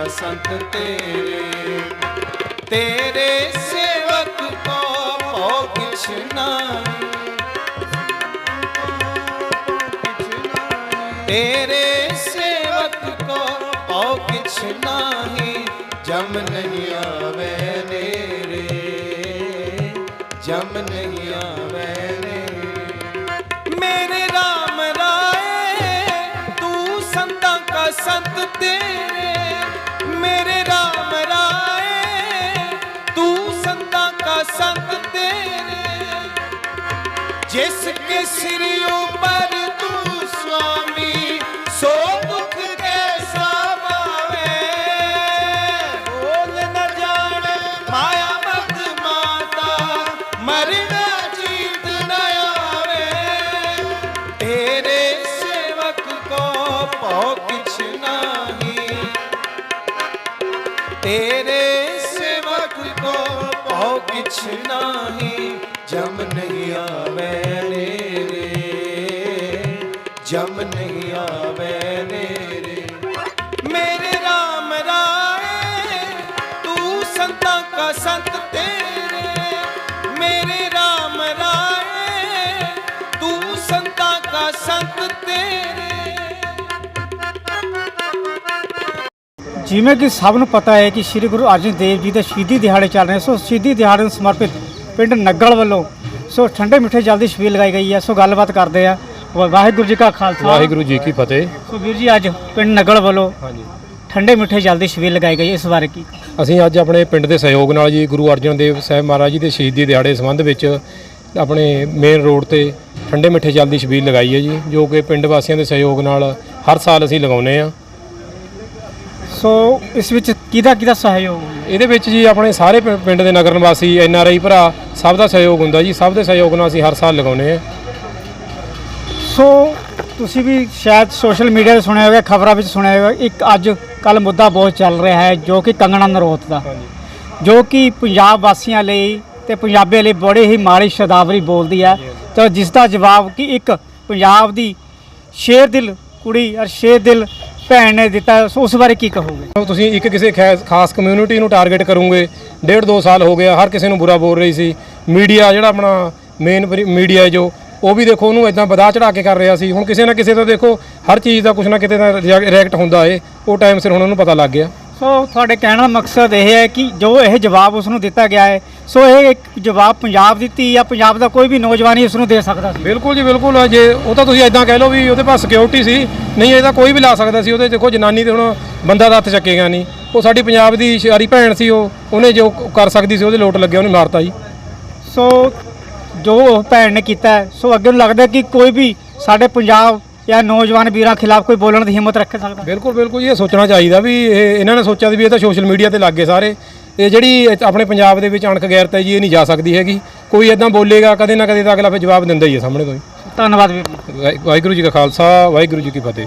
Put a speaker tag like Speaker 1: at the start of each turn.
Speaker 1: ਕਾ ਸੰਤ ਤੇਰੇ ਤੇਰੇ ਸੇਵਕ ਕੋ ਭੋ ਕਿਛ ਨਾਹੀ ਤੇਰੇ ਸੇਵਕ ਕੋ ਭੋ ਕਿਛ ਨਾਹੀ ਜਮ ਨਹੀਂ ਆਵੇ ਨੇਰੇ, ਜਮ ਨਹੀਂ ਆਵੇ ਮੇਰੇ RAM ਰਾਏ, ਤੂੰ ਸੰਤਾਂ ਕਾ ਸੰਤ ਤੇਰੇ। ਮੇਰੇ RAM ਰਾਏ, ਤੂੰ ਸੰਤਾਂ ਕਾ ਸੰਤ ਤੇਰੇ। ਜਿਸ ਕੇ ਸਿਰ ਉਪਰ ਤੂੰ ਸੁਆਮੀ ਸੋ ਦੁਖ ਕੈਸਾ ਪਾਵੇ ਬੋਲ ਨਾ ਜਾਣ ਮਾਇਆ ਮਤ ਮਾਤਾ, ਮਰਨਾ ਜੀਤ ਨਾ ਆਵੇ। ਤੇਰੇ ਤੇਰੇ ਸੇਵਕ ਕੋ ਭਉ ਕਿਛ ਨਾਹੀ, ਜਮ ਨਹੀਂ ਆਵੇ ਨੇਰੇ ਜਮ ਨਹੀਂ ਆਵੇ ਨੇਰੇ ਮੇਰੇ RAM ਰਾਏ, ਤੂੰ ਸੰਤਾਂ ਕਾ ਸੰਤ ਤੇਰੇ
Speaker 2: ਜਿਵੇਂ ਕਿ ਸਭ ਨੂੰ ਪਤਾ ਹੈ ਕਿ ਸ੍ਰੀ ਗੁਰੂ ਅਰਜਨ ਦੇਵ ਜੀ ਦੇ ਸ਼ਹੀਦੀ ਦਿਹਾੜੇ ਚੱਲ ਰਹੇ ਸੋ ਸ਼ਹੀਦੀ ਦਿਹਾੜੇ ਨੂੰ ਸਮਰਪਿਤ ਪਿੰਡ ਨੱਗਲ ਵੱਲੋਂ ਸੋ ਠੰਡੇ ਮਿੱਠੇ ਜਲ ਦੀ ਛਬੀਲ ਲਗਾਈ ਗਈ ਹੈ। ਸੋ ਗੱਲਬਾਤ ਕਰਦੇ ਆ ਵਾਹਿਗੁਰੂ ਜੀ ਕਾ ਖਾਲਸਾ।
Speaker 3: ਵਾਹਿਗੁਰੂ ਜੀ ਕੀ ਫਤਿਹ।
Speaker 2: ਸੋ ਵੀਰ ਜੀ ਅੱਜ ਪਿੰਡ ਨੱਗਲ ਵੱਲੋਂ
Speaker 3: ਹਾਂਜੀ।
Speaker 2: ਠੰਡੇ ਮਿੱਠੇ ਜਲ ਦੀ ਛਬੀਲ ਲਗਾਈ ਗਈ ਇਸ ਬਾਰੇ ਕੀ?
Speaker 3: ਅਸੀਂ ਅੱਜ ਆਪਣੇ ਪਿੰਡ ਦੇ ਸਹਿਯੋਗ ਨਾਲ ਜੀ ਗੁਰੂ ਅਰਜਨ ਦੇਵ ਸਾਹਿਬ ਮਹਾਰਾਜ ਜੀ ਦੇ ਸ਼ਹੀਦੀ ਦਿਹਾੜੇ ਸੰਬੰਧ ਵਿੱਚ ਆਪਣੇ ਮੇਨ ਰੋਡ ਤੇ ਠੰਡੇ ਮਿੱਠੇ ਜਲ ਦੀ ਛਬੀਲ ਲਗਾਈ ਹੈ ਜੀ ਜੋ ਕਿ ਪਿੰਡ ਵਾਸੀਆਂ ਦੇ ਸਹਿਯੋਗ ਨਾਲ ਹਰ ਸਾਲ ਅਸੀਂ ਲਗਾਉਂਦੇ ਆ
Speaker 2: ਸੋ ਇਸ ਵਿੱਚ ਕਿਹਦਾ ਕਿਹਦਾ ਸਹਿਯੋਗ?
Speaker 3: ਇਹਦੇ ਵਿੱਚ ਜੀ ਆਪਣੇ ਸਾਰੇ ਪਿੰ- ਪਿੰਡ ਦੇ ਨਗਰ ਨਿਵਾਸੀ ਐਨ ਆਰ ਆਈ ਭਰਾ ਸਭ ਦਾ ਸਹਿਯੋਗ ਹੁੰਦਾ ਜੀ। ਸਭ ਦੇ ਸਹਿਯੋਗ ਨਾਲ ਅਸੀਂ ਹਰ ਸਾਲ ਲਗਾਉਂਦੇ ਆ
Speaker 2: ਸੋ ਤੁਸੀਂ ਵੀ ਸ਼ਾਇਦ ਸੋਸ਼ਲ ਮੀਡੀਆ ਤੇ ਸੁਣਿਆ ਹੋਵੇਗਾ ਖਬਰਾਂ ਵਿੱਚ ਸੁਣਿਆ ਹੋਵੇਗਾ ਇੱਕ ਅੱਜ ਕੱਲ ਮੁੱਦਾ ਬਹੁਤ ਚੱਲ ਰਿਹਾ ਹੈ ਜੋ ਕਿ ਕੰਗਣਾ ਨਰੋਤ ਦਾ। ਜੋ ਕਿ ਪੰਜਾਬ ਵਾਸੀਆਂ ਲਈ ਤੇ ਪੰਜਾਬੀਆਂ ਲਈ ਬੜੀ ਹੀ ਮਾੜੀ ਸ਼ਬਦਾਵਲੀ ਬੋਲਦੀ ਹੈ। ਤੇ ਜਿਸ ਦਾ ਜਵਾਬ ਕਿ ਇੱਕ ਪੰਜਾਬ ਦੀ ਸ਼ੇਰ ਦਿਲ ਕੁੜੀ ਔਰ ਸ਼ੇਰ ਦਿਲ ਭੈਣ ਨੇ ਦਿੱਤਾ, ਉਸ ਬਾਰੇ ਕੀ ਕਹੋਗੇ?
Speaker 3: ਉਹ ਤੁਸੀਂ ਇੱਕ ਕਿਸੇ ਖੈਸ- ਖਾਸ ਕਮਿਊਨਿਟੀ ਨੂੰ ਟਾਰਗੇਟ ਕਰੋਗੇ। ਡੇਢ ਦੋ ਸਾਲ ਹੋ ਗਿਆ, ਹਰ ਕਿਸੇ ਨੂੰ ਬੁਰਾ ਬੋਲ ਰਹੀ ਸੀ। ਮੀਡੀਆ ਜਿਹੜਾ ਆਪਣਾ ਮੇਨ ਮੀਡੀਆ ਜੋ, ਉਹ ਵੀ ਦੇਖੋ, ਉਹਨੂੰ ਇਦਾਂ ਵਧਾ ਚੜਾ ਕੇ ਕਰ ਰਿਹਾ ਸੀ। ਹੁਣ ਕਿਸੇ ਨਾ ਕਿਸੇ ਦਾ ਦੇਖੋ, ਹਰ ਚੀਜ਼ ਦਾ ਕੁਛ ਨਾ ਕਿਤੇ ਦਾ ਰਿਐਕਟ ਹੁੰਦਾ ਏ। ਉਹ ਟਾਈਮ ਸਿਰ ਹੁਣ ਉਹਨੂੰ ਪਤਾ ਲੱਗ ਗਿਆ।
Speaker 2: ਸੋ ਤੁਹਾਡੇ ਕਹਿਣ ਦਾ ਮਕਸਦ ਇਹ ਹੈ ਕਿ ਜੋ ਇਹ ਜਵਾਬ ਉਸ ਨੂੰ ਦਿੱਤਾ ਗਿਆ ਹੈ ਸੋ ਇਹ ਇੱਕ ਜਵਾਬ ਪੰਜਾਬ ਦੀ ਧੀ ਜਾਂ ਪੰਜਾਬ ਦਾ ਕੋਈ ਵੀ ਨੌਜਵਾਨ ਹੀ ਉਸ ਨੂੰ ਦੇ ਸਕਦਾ ਸੀ।
Speaker 3: ਬਿਲਕੁਲ ਜੀ ਬਿਲਕੁਲ। ਜੇ ਉਹ ਤਾਂ ਤੁਸੀਂ ਇਦਾਂ ਕਹਿ ਲਓ ਵੀ ਉਹਦੇ ਪਾਸ ਸਿਕਿਉਰਿਟੀ ਸੀ ਨਹੀਂ ਇਹ ਤਾਂ ਕੋਈ ਵੀ ਲਾ ਸਕਦਾ ਸੀ। ਉਹਦੇ ਦੇਖੋ ਜਨਾਨੀ ਤੇ ਹੁਣ ਬੰਦਾ ਦਾ ਹੱਥ ਚੱਕੇਗਾ ਨਹੀਂ। ਉਹ ਸਾਡੀ ਪੰਜਾਬ ਦੀ ਸ਼ਿਆਰੀ ਭੈਣ ਸੀ ਉਹ ਉਹਨੇ ਜੋ ਕਰ ਸਕਦੀ ਸੀ ਉਹਦੇ ਲੋਟ ਲੱਗਿਆ ਉਹਨੇ ਮਾਰਤਾ ਜੀ।
Speaker 2: ਸੋ ਜੋ ਉਹ ਭੈਣ ਨੇ ਕੀਤਾ ਸੋ ਅੱਗੇ ਨੂੰ ਲੱਗਦਾ ਕਿ ਕੋਈ ਵੀ ਸਾਡੇ ਪੰਜਾਬ ਜਾਂ ਨੌਜਵਾਨ ਵੀਰਾਂ ਖਿਲਾਫ ਕੋਈ ਬੋਲਣ ਦੀ ਹਿੰਮਤ ਰੱਖ ਸਕਦਾ?
Speaker 3: ਬਿਲਕੁਲ ਬਿਲਕੁਲ ਇਹ ਸੋਚਣਾ ਚਾਹੀਦਾ ਵੀ ਇਹ ਇਹਨਾਂ ਨੇ ਸੋਚਿਆ ਵੀ ਇਹ ਤਾਂ ਸੋਸ਼ਲ ਮੀਡੀਆ ਤੇ ਲੱਗ ਗਏ ਸਾਰੇ। ਇਹ ਜਿਹੜੀ ਆਪਣੇ ਪੰਜਾਬ ਦੇ ਵਿੱਚ ਅਣਖ ਗੈਰਤ ਹੈ ਜੀ ਇਹ ਨਹੀਂ ਜਾ ਸਕਦੀ ਹੈਗੀ। ਕੋਈ ਇਦਾਂ ਬੋਲੇਗਾ ਕਦੇ ਨਾ ਕਦੇ ਤਾਂ ਅਗਲਾ ਫਿਰ ਜਵਾਬ ਦਿੰਦਾ ਹੀ ਹੈ ਸਾਹਮਣੇ ਤੋਂ ਹੀ।
Speaker 2: ਧੰਨਵਾਦ ਵੀਰ ਜੀ।
Speaker 3: ਵਾਹਿ- ਵਾਹਿਗੁਰੂ ਜੀ ਕਾ ਖਾਲਸਾ ਵਾਹਿਗੁਰੂ ਜੀ ਕੀ ਫਤਿਹ।